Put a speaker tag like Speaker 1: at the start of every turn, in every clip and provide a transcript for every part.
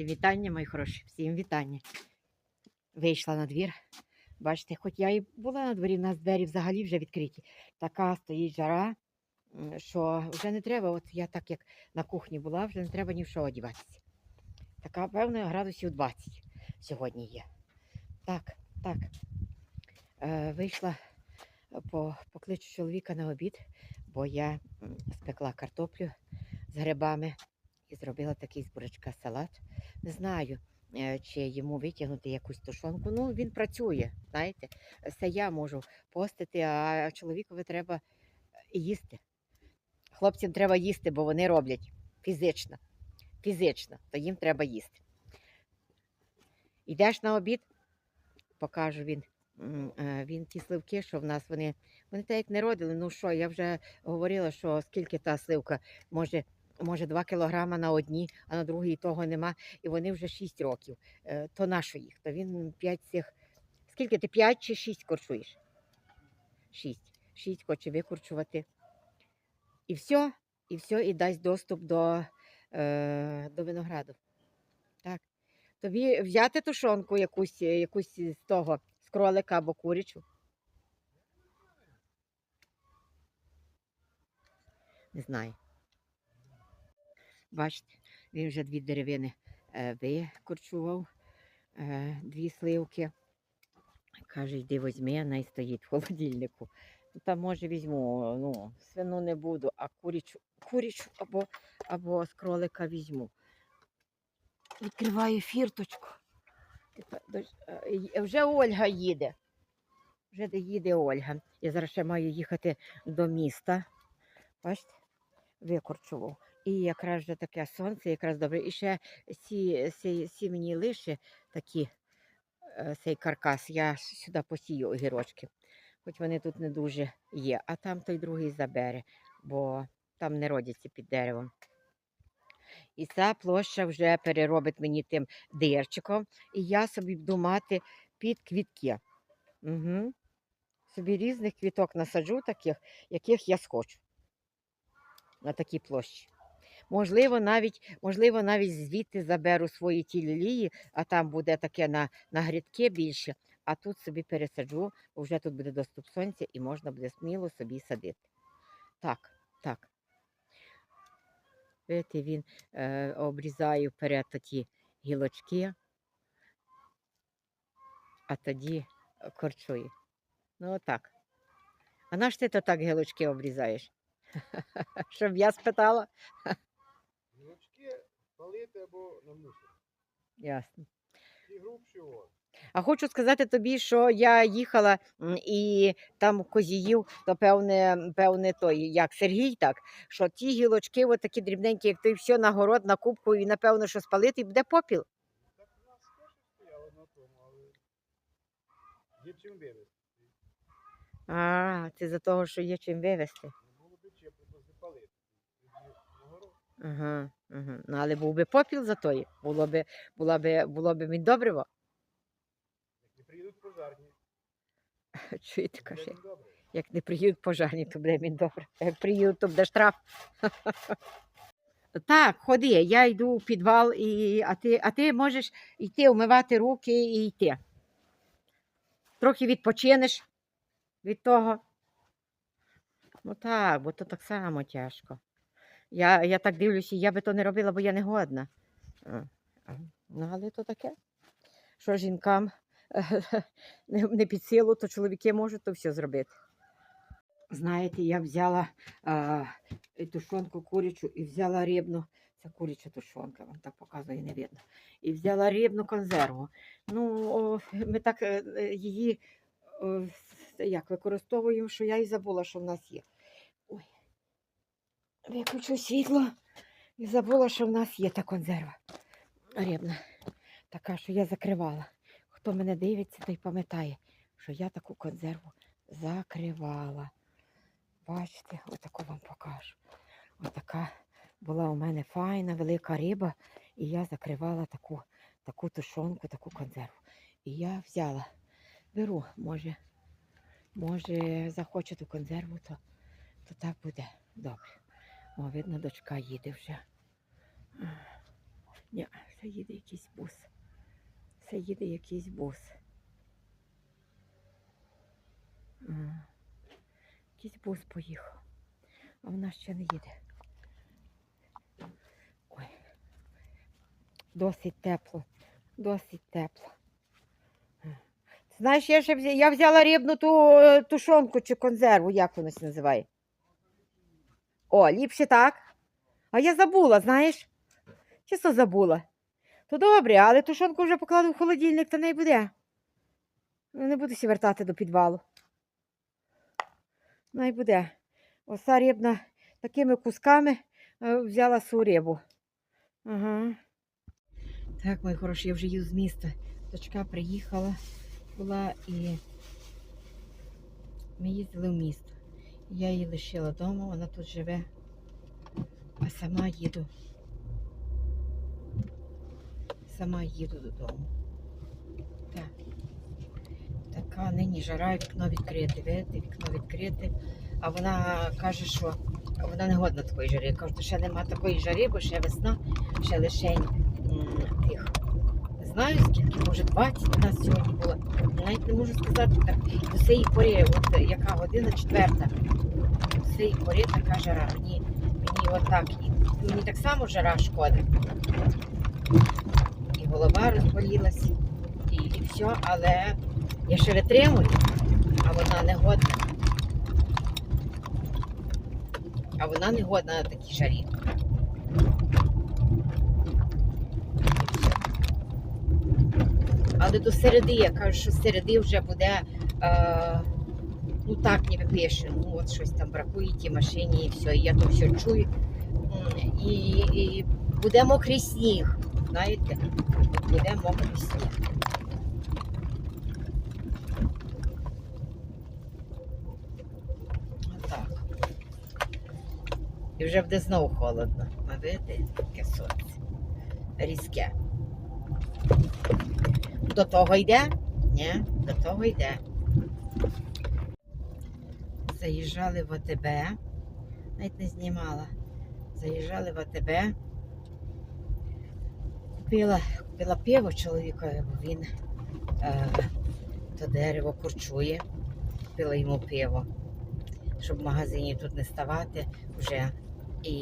Speaker 1: Всім вітання, мої хороші, всім вітання. Вийшла на двір. Бачите, хоч я і була на дворі, в нас двері взагалі вже відкриті. Така стоїть жара, що вже не треба, от я так як на кухні була, вже не треба ні в що одіватися. Така, певно, градусів 20 сьогодні є. Так, так. Е, вийшла по, покличу чоловіка на обід, бо я спекла картоплю з грибами і зробила такий з бурячка салат. Не знаю, е, чи йому витягнути якусь тушонку. Ну, він працює, знаєте. Це я можу постити, а чоловікові треба їсти. Хлопцям треба їсти, бо вони роблять фізично. Фізично, то їм треба їсти. Йдеш на обід, покажу він. е, Він ті сливки, що в нас вони, вони так як не родили. Ну що, я вже говорила, що скільки та сливка може може 2 кілограма на одній, а на другій того нема. І вони вже 6 років. Е, То нащо їх? То він 5 цих. Скільки ти 5 чи 6 корчуєш? 6. 6 хоче викорчувати. І все, і все, і дасть доступ до, е, до винограду. Так. Тобі взяти тушонку якусь, е, якусь з того, з кролика або курячу. Не знаю. Бачите, він вже дві деревини е, викорчував, е, дві сливки. Каже, йди візьми, вона і стоїть в холодильнику. Ну, Та може візьму, ну, свину не буду, а курячу, курячу або, або з кролика візьму. Відкриваю фірточку. Е, Вже Ольга їде. Вже де їде Ольга. Я зараз ще маю їхати до міста. Бачите, викорчував. І якраз вже таке сонце, якраз добре. І ще сі, сі, сі мені лише такі цей каркас. Я сюди посію огірочки. Хоч вони тут не дуже є. А там той другий забере, бо там не родяться під деревом. І ця площа вже переробить мені тим дирчиком. І я собі буду мати під квітки. Угу. Собі різних квіток насаджу, таких, яких я схочу на такій площі. Можливо, навіть, можливо, навіть звідти заберу свої ті лілії, а там буде таке на, на грядки більше, а тут собі пересаджу, бо вже тут буде доступ сонця і можна буде сміло собі садити. Так, так. Видите, він е, обрізає вперед ті гілочки, а тоді е, корчує. Ну, отак. А наш ти то так гілочки обрізаєш? Щоб я спитала?
Speaker 2: Гілочки або на мусор.
Speaker 1: Ясно.
Speaker 2: І грубші о.
Speaker 1: А хочу сказати тобі, що я їхала і там козіїв, то певне, певне той, як Сергій, так, що ті гілочки, от такі дрібненькі, як той все на город, на кубку, і напевно, що спалити, і буде попіл.
Speaker 2: Так у нас теж стояло на тому, але є чим вивезти.
Speaker 1: А, це за того, що є чим вивезти.
Speaker 2: Не було б чим просто палити. Нагород.
Speaker 1: Ага, ага. Ну, але був би попіл за тої, було би, було би, було би мені добриво.
Speaker 2: Як не приїдуть пожарні,
Speaker 1: Чуєте, каже, як не приїдуть пожарні, то буде мені добре. Як приїдуть, то буде штраф. Так, ходи, я йду у підвал, і, а, ти, а ти можеш йти вмивати руки і йти. Трохи відпочинеш від того. Ну так, бо то так само тяжко. Я, я так дивлюся, я би то не робила, бо я не годна. Ну, але то таке. Що жінкам не, не під силу, то чоловіки можуть то все зробити. Знаєте, я взяла а, тушонку курячу і взяла рибну. Це куряча тушонка, вам так показує, не видно. І взяла рибну консерву. Ну, о, ми так е, е, її о, як, використовуємо, що я і забула, що в нас є. Виключу світло і забула, що в нас є та консерва. Рибна. Така, що я закривала. Хто мене дивиться, той пам'ятає, що я таку консерву закривала. Бачите, отаку вам покажу. Отака була у мене файна, велика риба, і я закривала таку, таку тушонку, таку консерву. І я взяла, беру, може, може, захоче ту консерву, то, то так буде добре. О, видно, дочка їде вже. Ні, це їде якийсь бус. Це їде якийсь бус. Якийсь бус поїхав. А вона ще не їде. Ой. Досить тепло. Досить тепло. Знаєш, я ще я взяла рибну ту е, тушонку чи консерву, як воно се називає. О, ліпше так. А я забула, знаєш? Чисто забула. То добре, але тушонку вже покладу в холодильник, та не буде. Ну, Не буду сі вертати до підвалу. Не буде. Оса рибна такими кусками е, взяла су рибу. Ага. Так, мої хороші, я вже їду з міста. Дочка приїхала була і ми їздили в місто. Я її лишила вдома, вона тут живе, а сама їду. Сама їду додому. Так. Така нині жара, вікно відкрите, видите, вікно відкрите. А вона каже, що вона не годна такої жари. Я кажу, «То ще нема такої жари, бо ще весна, ще лишень тих. Знаю скільки, може 20 у нас сьогодні було. Навіть не можу сказати так. До цієї пори, от яка година четверта. До цієї пори така жара. Мені, мені отак. Мені так само жара шкода. І голова розболілась, і, і все, але я ще витримую, а вона не годна. А вона не годна на такій жарі. Але до середи, я кажу, що середи вже буде, е, ну так ніби пише, ну от щось там бракує тій машині і все, і я то все чую. І, і буде мокрий сніг, знаєте, буде мокрий сніг. Отак. І вже буде знову холодно. А видите, яке сонце. Різке. До того йде? Ні, до того йде. Заїжджали в АТБ. Навіть не знімала. Заїжджали в АТБ. Купила, купила пиво чоловікові, бо він е, то дерево курчує. Купила йому пиво, щоб в магазині тут не ставати вже і,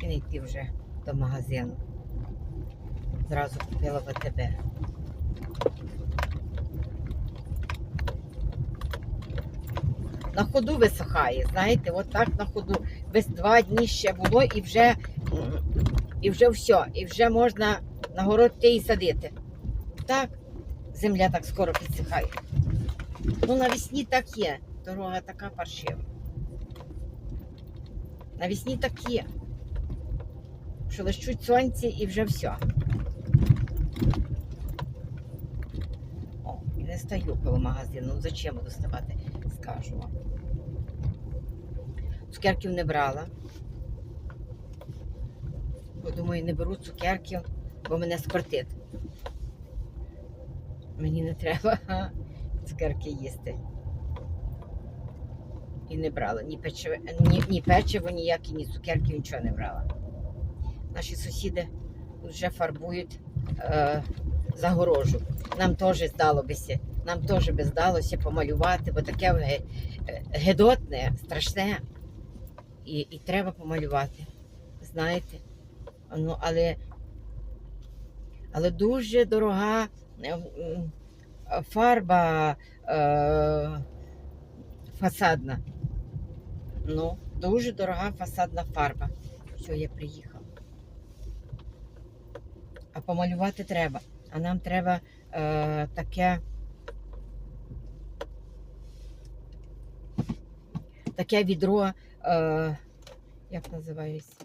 Speaker 1: і не йти вже до магазину. Зразу купила в АТБ. На ходу висохає, знаєте, от так на ходу. Без два дні ще було і вже, і вже все, і вже можна на город і садити. Так, земля так скоро підсихає. Ну, навесні так є. Дорога така паршива. Навесні так є. Що лиш чуть сонце і вже все. О, і не стою коло магазину. Ну, зачем буду ставати, скажу вам. Цукерків не брала. Бо думаю, не беру цукерків, бо мене скортить. Мені не треба цукерки їсти. І не брала ні печиво, ні, ні печиво ніякі, ні цукерки, нічого не брала. Наші сусіди вже фарбують е, загорожу. Нам теж здалося, нам теж би здалося помалювати, бо таке ге- е, гедотне, страшне. І, і треба помалювати. Знаєте? Ну, але, але дуже дорога е, фарба е, фасадна. Ну, дуже дорога фасадна фарба. Все, я приїхала. А помалювати треба. А нам треба е, таке. Таке відро, е, як називається?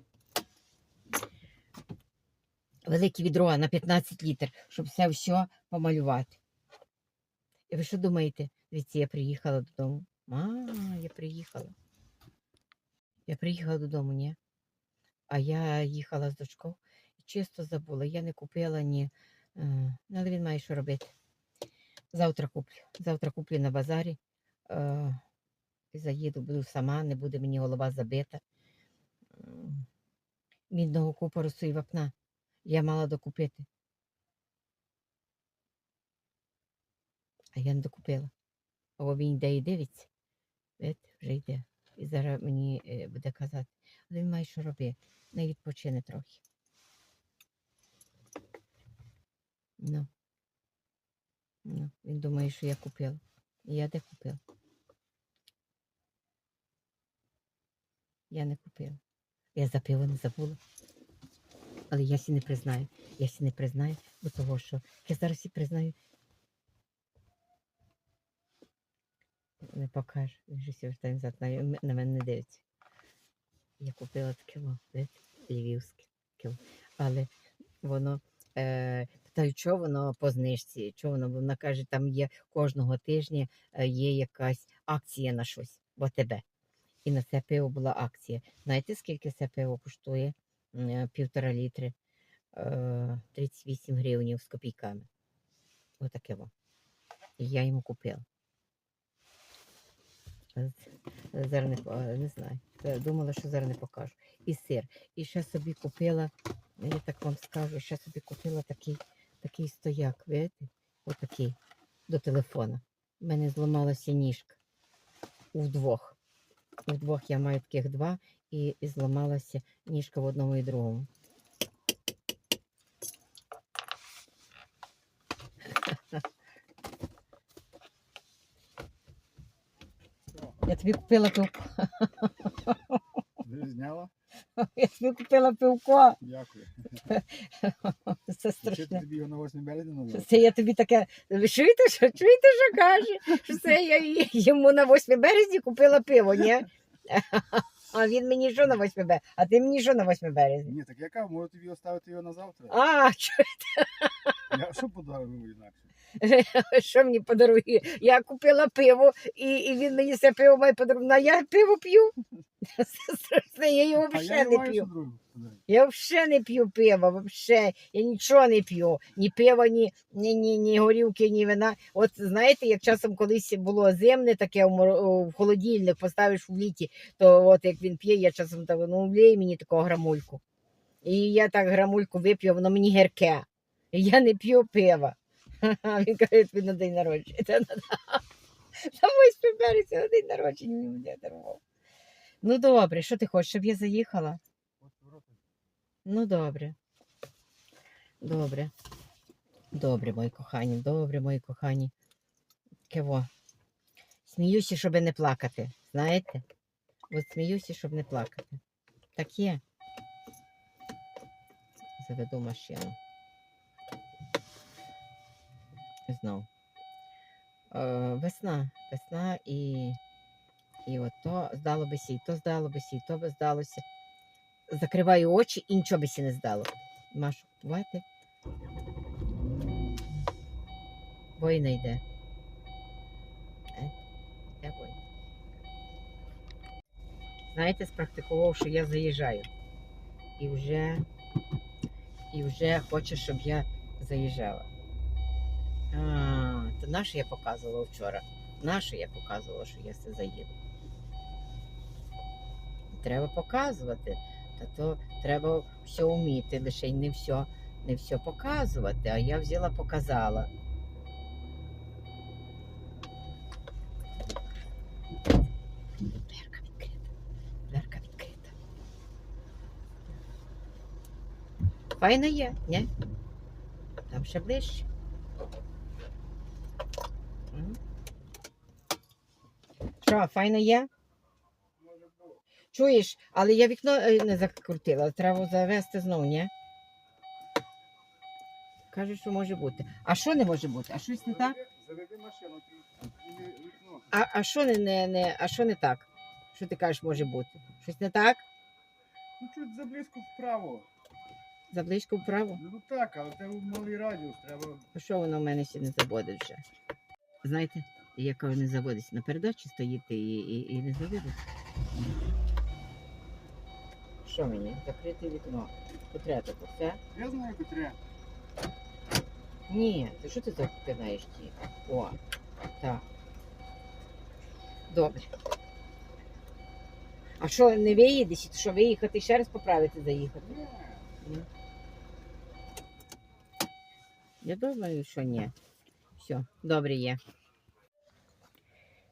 Speaker 1: Велике відро на 15 літрів, щоб це все помалювати. І ви що думаєте? Дивіться, я приїхала додому. А, я приїхала. Я приїхала додому, ні. А я їхала з дочкою і чисто забула. Я не купила ні. е, Ну, але він має що робити. Завтра куплю. Завтра куплю на базарі. Е, заїду, буду сама, не буде мені голова забита. Мідного купоросу і вапна. Я мала докупити. А я не докупила. А він йде і дивиться. Видите, вже йде. І зараз мені е, буде казати, але він має що робити. Не відпочине трохи. Ну. Ну, він думає, що я купила. І я де купила? Я не купила. Я за пиво не забула. Але я сі не признаю. Я сі не признаю, бо того, що я зараз всі признаю. Не покаже. Він же вертає назад, на, мене не дивиться. Я купила таке львівське. во. Але воно е, питаю, що воно по знижці, що воно, вона каже, там є кожного тижня е, є якась акція на щось в ОТБ. І на це пиво була акція. Знаєте, скільки це пиво коштує? Півтора літри. Е, 38 гривнів з копійками. Отаке во. І я йому купила. Зараз не, знаю. Е, Думала, що зараз не покажу. І сир. І ще собі купила, я так вам скажу, ще собі купила такий, такий стояк, видите? Отакий до телефона. У мене зламалася ніжка. Вдвох. двох я маю таких два і, і зламалася ніжка в одному і другому. Я тобі купила пивко.
Speaker 2: Ти зняла?
Speaker 1: Я тобі купила пивко.
Speaker 2: Дякую.
Speaker 1: Це
Speaker 2: Чи тобі його на 8 березня?
Speaker 1: Це я тобі таке. Ви чуєте, що чуєте, що каже? Що це я йому на 8 березня купила пиво, ні? А він мені що на 8 березня? А ти мені що на 8 березня?
Speaker 2: Ні, так яка? Можу тобі оставити його на завтра?
Speaker 1: А, чу-
Speaker 2: Я що подарую інакше?
Speaker 1: що мені подарує? Я купила пиво, і, і він мені це пиво має подарувати. А я пиво п'ю. Я його взагалі
Speaker 2: не
Speaker 1: не п'ю. Я взагалі не п'ю пива, вообще. Я нічого не п'ю. Ні пива, ні, ні, ні, ні горілки, ні вина. От знаєте, як часом колись було зимне таке в, холодильник, поставиш в літі, то от як він п'є, я часом так, ну влій мені такого грамульку. І я так грамульку вип'ю, воно мені гірке. Я не п'ю пива. Він каже, тобі на день народження. Та на- 8 березня на день народження він мене дарував. Ну добре, що ти хочеш, щоб я заїхала? Ну, добре. Добре. Добре, мої кохані, добре, мої кохані. Кево. Сміюся, щоб не плакати. Знаєте? От сміюся, щоб не плакати. Так є. Заведу машину. Знов. Е, весна. Весна і. І от то здалося, і то здалося, і то би здалося закриваю очі і нічого би сі не здало. Машу, давайте. Воїна йде. Де? Знаєте, спрактикував, що я заїжджаю. І вже, і вже хоче, щоб я заїжджала. А, то наше я показувала вчора. Наше я показувала, що я це заїду. Треба показувати. Та то треба все вміти, лише не все, не все показувати. А я взяла, показала. Дверка відкрита. Дверка відкрита. Файно є, ні? Там ще ближче. Що, файно є? Чуєш, але я вікно е, не закрутила, треба завести знову, ні? Кажуть, що може бути. А що не може бути? А щось не так?
Speaker 2: Заведи- машину, вікно.
Speaker 1: А, а що не, не, не, а що не так? Що ти кажеш, може бути? Щось не так?
Speaker 2: Ну чуть заблизько вправо.
Speaker 1: Заблизько вправо?
Speaker 2: Ну так, але це малий радіус, треба.
Speaker 1: А що воно в мене ще не заводить вже? Знаєте, я кажу, не заводиться. На передачі стоїти і, і, і не заводиться. Що мені? Закрити вікно. Потрети то все?
Speaker 2: Я знаю, Петре.
Speaker 1: Ні, ти що ти закидаєш ті? О, так. Добре. А що, не виїдеш? Що виїхати ще раз поправити заїхати? Ні. Я думаю, що ні. Все, добре є.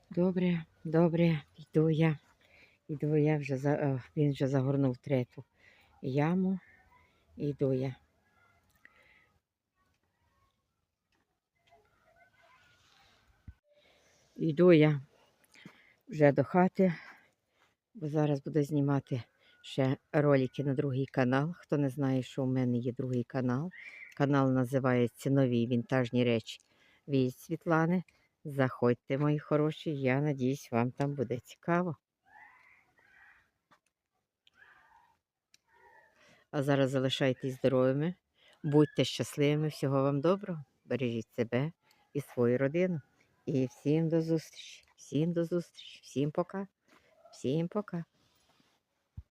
Speaker 1: Добре, добре, йду я. Йду я вже за, е, він вже загорнув третю яму. Йду я. Йду я вже до хати, бо зараз буду знімати ще ролики на другий канал. Хто не знає, що у мене є другий канал. Канал називається Нові вінтажні речі від Світлани. Заходьте, мої хороші, я надіюсь, вам там буде цікаво. А зараз залишайтесь здоровими, будьте щасливими, всього вам доброго, бережіть себе і свою родину. І всім до зустрічі, всім до зустрічі, всім пока, всім пока.